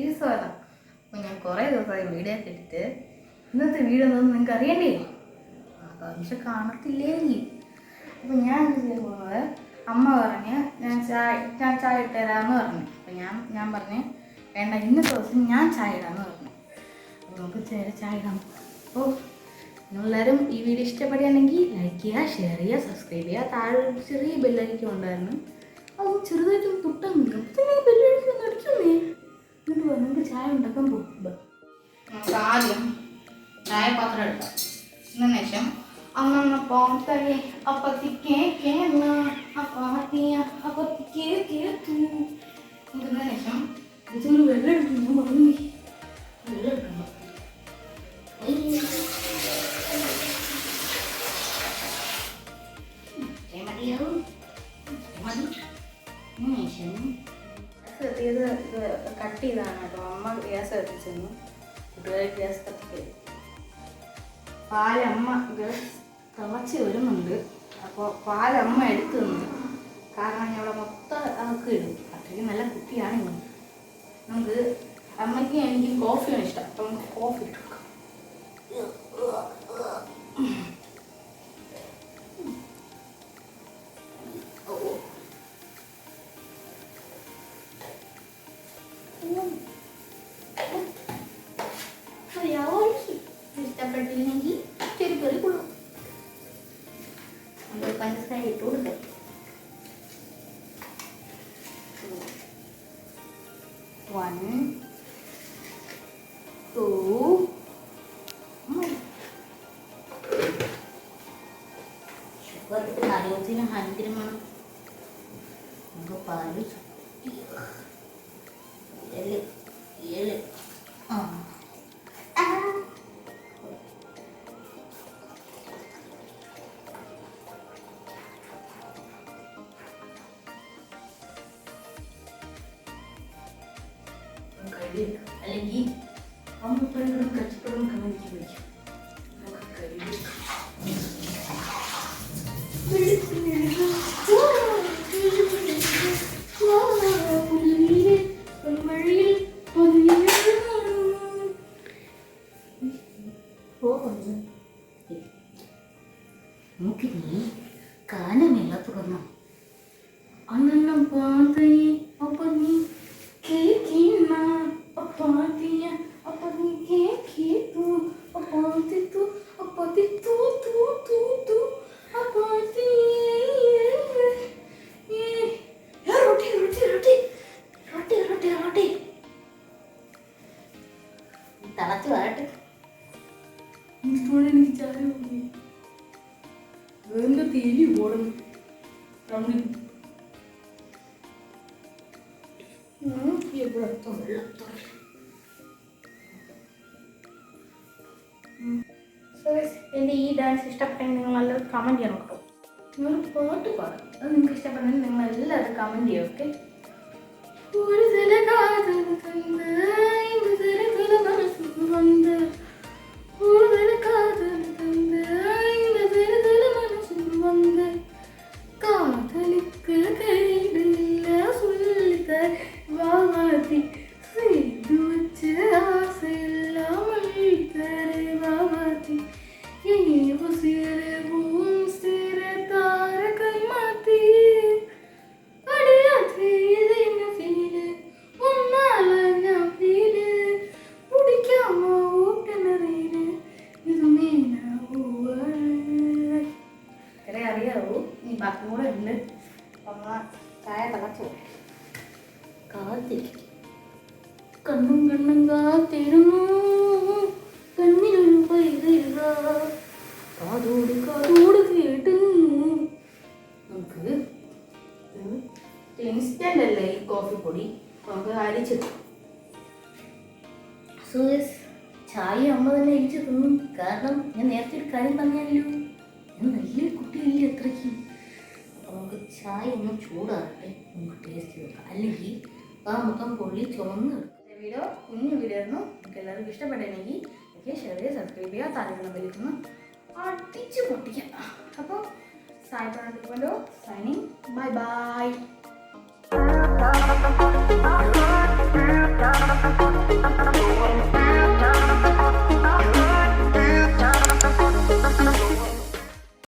ഈശ്വര അപ്പോൾ ഞാൻ കുറേ ദിവസമായി വീഡിയോ ഒക്കെ ഇന്നത്തെ വീഡിയോ ഒന്നും നിങ്ങൾക്ക് അറിയണ്ടേ? ആകാംക്ഷ കാണത്തില്ലേ അപ്പോൾ ഞാൻ എന്ത് ചെയ്യാൻ പോകുന്നത് അമ്മ പറഞ്ഞ് ഞാൻ ചായ ഞാൻ ചായ ഇട്ടുതരാമെന്ന് പറഞ്ഞു. അപ്പൊ ഞാൻ ഞാൻ പറഞ്ഞ് വേണ്ട ഇന്നത്തെ ദിവസം ഞാൻ ചായ ഇടാമെന്ന് പറഞ്ഞു. അപ്പോൾ നമുക്ക് ചേരെ ചായ ഇടാം. അപ്പോൾ നിങ്ങളെല്ലാവരും ഈ വീഡിയോ ഇഷ്ടപ്പെടുകയാണെങ്കിൽ ലൈക്ക് ചെയ്യുക ഷെയർ ചെയ്യുക സബ്സ്ക്രൈബ് ചെയ്യുക. താഴെ ചെറിയ ബെല്ലായിരിക്കും ഉണ്ടായിരുന്നു. അത് ചെറുതായിട്ടൊന്ന് തൊട്ടാൽ ഉണ്ടാക്കാൻ പോകും നമുക്ക് ആദ്യം ചായപാത്രം എടുക്കാം. ഇതിന് ശേഷം അന്നന്ന പോത്തയെ അപ്പത്തിക്കേ കേന്ന അപ്പാത്തിയ അപ്പത്തിക്കേ കേത്തു ഇതിന് ശേഷം ഇതൊരു വെള്ളം എടുക്കുന്നു മറന്നു. വെള്ളം എടുക്കണം. കട്ട് ചെയ്താണ് കേട്ടോ. അമ്മ ഗ്യാസ് കത്തിച്ചെന്നു. കുട്ടികളെ ഗ്യാസ് കത്തിക്കരുത് പാലമ്മ ഗ്യാസ് തിളച്ച് വരുന്നുണ്ട്. അപ്പോൾ പാലമ്മ എടുത്തു തന്നു. കാരണം ഞാൻ മൊത്തം നമുക്ക് ഇടും. അത്രയും നല്ല കുട്ടിയാണ് ഇവൻ. നമുക്ക് അമ്മയ്ക്ക് എനിക്ക് കോഫിയാണ് ഇഷ്ടം. അപ്പം നമുക്ക് കോഫി ഇട്ട് ഇഷ്ടപ്പെട്ടില്ലെങ്കിൽ ചെറുപ്പൊരു കൊള്ളും നമ്മൾ പഞ്ചസാര ഇട്ട് കൊടുക്കാം. വൺ ടു ഷുഗർ ആരോഗ്യത്തിന് ഹാനികരമാണ്. നമുക്ക് പാൽ കഴിയും അല്ലെങ്കിൽ അമ്മപ്പഴങ്ങളും കച്ചപ്പഴവും കമനിക്ക് വയ്ക്കും നമുക്ക് കഴിയും നമുക്കിനി കാനമേള തുറന്നു അന്നെണ്ണം പാതയെ തിളച്ച് വരട്ടെ. എനിക്ക് ചായ. വേണ്ട തീരി ഓടുന്നു നമ്മൾ ഇവിടുത്തെ വെള്ളം എന്റെ ഈ ഡാൻസ് ഇഷ്ടപ്പെട്ടെങ്കിൽ നിങ്ങൾ നല്ലൊരു കമന്റ് ചെയ്യണം കേട്ടോ നിങ്ങൾ പോട്ട് പാടും അത് നിങ്ങൾക്ക് ഇഷ്ടപ്പെട്ടെങ്കിൽ നിങ്ങൾ എല്ലാവരും കമന്റ് ചെയ്യും ഓക്കെ ഒരു ചില കാതൽ കണ്ണും കണ്ണും കാത്തിരുന്നു കണ്ണിലൊരു പൈതരുക കാതോട് കാതോട് കേട്ടുന്നു. നമുക്ക് ഇൻസ്റ്റന്റ് അല്ലേ ഈ കോഫി പൊടി? നമുക്ക് അരിച്ചിട്ടു സോ ചായ അമ്മ തന്നെ അരിച്ചു തിന്നു. കാരണം ഞാൻ നേരത്തെ ഒരു കാര്യം പറഞ്ഞല്ലോ ഞാൻ നല്ലൊരു കുട്ടിയില്ല അത്രയ്ക്ക്. നമുക്ക് ചായ ഒന്ന് ചൂടാകട്ടെ. നമുക്ക് ടേസ്റ്റ് നോക്കാം. അല്ലെങ്കിൽ ആ മൊത്തം പൊള്ളി ചുവന്ന് വീഡിയോ കുഞ്ഞു വീഡിയോ ആയിരുന്നു. നിങ്ങൾക്ക് എല്ലാവർക്കും ഇഷ്ടപ്പെട്ടെങ്കിൽ എനിക്ക് ഷെയർ ചെയ്യുക സബ്സ്ക്രൈബ് ചെയ്യുക താഴെയുള്ള വിളിക്കുന്നു അടിച്ച് പൊട്ടിക്കാം അപ്പോൾ സായി പറഞ്ഞിട്ട് സൈനിങ് ബൈ ബൈ